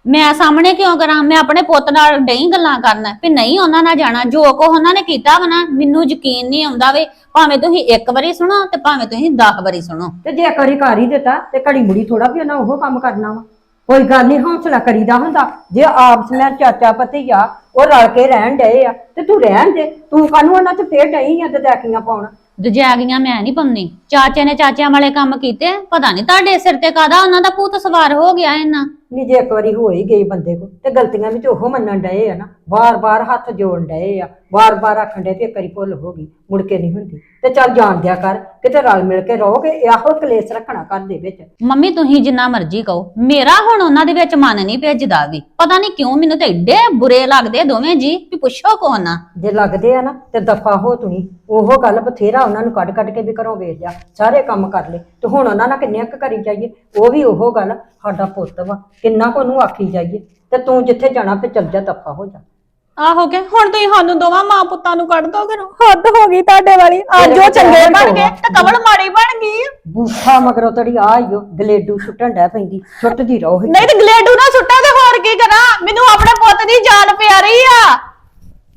ਮੈਂ ਸਾਹਮਣੇ ਕਿਉਂ ਕਰਾਂ? ਮੈਂ ਆਪਣੇ ਪੁੱਤ ਨਾਲ ਡਈ ਗੱਲਾਂ ਕਰਨ ਵੀ ਨਹੀਂ ਉਹਨਾਂ ਨਾਲ ਜਾਣਾ। ਜੋ ਕੋ ਉਹਨਾਂ ਨੇ ਕੀਤਾ ਵਾ ਨਾ ਮੈਨੂੰ ਯਕੀਨ ਨਹੀਂ ਆਉਂਦਾ ਵੇ ਭਾਵੇਂ ਤੁਸੀਂ ਇੱਕ ਵਾਰੀ ਸੁਣੋ ਤੇ ਭਾਵੇਂ ਤੁਸੀਂ 10 ਵਾਰੀ ਸੁਣੋ। ਤੇ ਜੇ ਇੱਕ ਵਾਰੀ ਕਰ ਹੀ ਦਿੱਤਾ ਤੇ ਘੜੀ ਮੁੜੀ ਥੋੜਾ ਵੀ ਉਹਨਾਂ ਉਹ ਕੰਮ ਕਰਨਾ ਵਾ। ਕੋਈ ਗੱਲ ਨਹੀਂ ਹੌਸਲਾ ਕਰੀਦਾ ਹੁੰਦਾ। ਜੇ ਆਪਸ ਵਿੱਚ ਚਾਚਾ ਭਤੀਆ ਉਹ ਰਲ ਕੇ ਰਹਿਣ ਡਏ ਆ ਤੇ ਤੂੰ ਰਹਿਣ ਦੇ। ਤੂੰ ਕਾਹਨੂੰ ਉਹਨਾਂ ਤੇ ਫੇਰ ਡਈ ਆ ਦਦੈਕੀਆਂ ਪਾਉਣ? ਦਜੈਗੀਆਂ ਮੈਂ ਨਹੀਂ ਪਾਉਂਦੀ। ਚਾਚੇ ਨੇ ਚਾਚਿਆਂ ਵਾਲੇ ਕੰਮ ਕੀਤੇ ਪਤਾ ਨਹੀਂ ਤੁਹਾਡੇ ਸਿਰ ਤੇ ਕਾਦਾ ਉਹਨਾਂ ਦਾ ਭੂਤ ਸਵਾਰ ਹੋ ਗਿਆ ਇਹਨਾਂ ਨਹੀਂ ਜੇ ਇੱਕ ਵਾਰੀ ਹੋ ਹੀ ਗਈ ਬੰਦੇ ਕੋ ਤੇ ਗਲਤੀਆਂ ਵਿੱਚ ਉਹ ਮੰਨਣ ਡਏ ਆ ਨਾ, ਵਾਰ-ਵਾਰ ਹੱਥ ਜੋੜਨ ਡਏ ਆ, ਵਾਰ-ਵਾਰ ਆਖਣ ਡਏ ਤੇ ਇੱਕ ਵਾਰੀ ਭੁੱਲ ਹੋ ਗਈ, ਮੁੜ ਕੇ ਨਹੀਂ ਹੁੰਦੀ। ਤੇ ਚੱਲ ਜਾਣ ਦਿਆ ਕਰ ਕਿਤੇ ਰਲ ਮਿਲ ਕੇ ਰਹੋਗੇ ਇਹੋ ਕਲੇਸ਼ ਰੱਖਣਾ ਘਰ ਦੇ ਵਿੱਚ। ਮੰਮੀ ਤੁਸੀਂ ਜਿੰਨਾ ਮਰਜ਼ੀ ਕਹੋ। ਮੇਰਾ ਹੁਣ ਉਹਨਾਂ ਦੇ ਵਿੱਚ ਮਨ ਨਹੀਂ ਭੇਜਦਾ ਵੀ। ਪਤਾ ਨਹੀਂ ਕਿਉਂ ਮੈਨੂੰ ਤਾਂ ਏਡੇ ਬੁਰੇ ਲੱਗਦੇ ਦੋਵੇਂ ਜੀ ਵੀ ਪੁੱਛੋ ਕੌਣ ਨਾ। ਜੇ ਲੱਗਦੇ ਆ ਨਾ ਤੇ ਦਫਾ ਹੋ ਤੁਣੀ ਉਹ ਗੱਲ ਬਥੇਰਾ ਉਹਨਾਂ ਨੂੰ ਕੱਢ ਕੱਢ ਕੇ ਵੀ ਘਰੋਂ ਵੇਚ ਜਾ ਸਾਰੇ ਕੰਮ ਕਰ ਲੈ ਤੇ ਹੁਣ ਉਹਨਾਂ ਨਾਲ ਕਿੰਨੇ ਕੁ ਕਰੀ ਜਾਈਏ? ਉਹ ਵੀ ਉਹ ਗੱਲ ਸਾਡਾ ਪੁੱਤ ਵਾ। ਕਿੰਨਾ ਕੋ ਉਹਨੂੰ ਆਖੀ ਜਾਈਏ। ਤੇ ਤੂੰ ਜਿੱਥੇ ਜਾਣਾ ਤੇ ਚੱਲ ਜਾ ਦਫਾ ਹੋ ਜਾ। ਆਹੋ ਕੇ ਹੁਣ ਤੁਸੀਂ ਸਾਨੂੰ ਦੋਵਾਂ ਮਾਂ ਪੁੱਤਾਂ ਨੂੰ ਕੱਢ ਦੋ ਘਰੋਂ ਹੱਦ ਹੋ ਗਈ ਤੁਹਾਡੇ ਵਾਲੀ ਅੱਜ ਉਹ ਚੰਗੇ ਬਣ ਗਏ ਤੇ ਕਵਲ ਮਾੜੀ ਬਣ ਗਈ ਬੂਠਾ ਮਗਰੋਂ ਤੜੀ ਆਈਓ ਗਲੇਡੂ ਸੁੱਟਣ ਡੈ ਪੈਂਦੀ ਸੁੱਟਦੀ ਰਹੋ ਨਹੀਂ ਤੇ ਗਲੇਡੂ ਨਾ ਸੁੱਟਾਂ ਤੇ ਹੋਰ ਕੀ ਕਰਾਂ ਮੈਨੂੰ ਆਪਣੇ ਪੁੱਤ ਦੀ ਜਾਨ ਪਿਆਰੀ ਆ।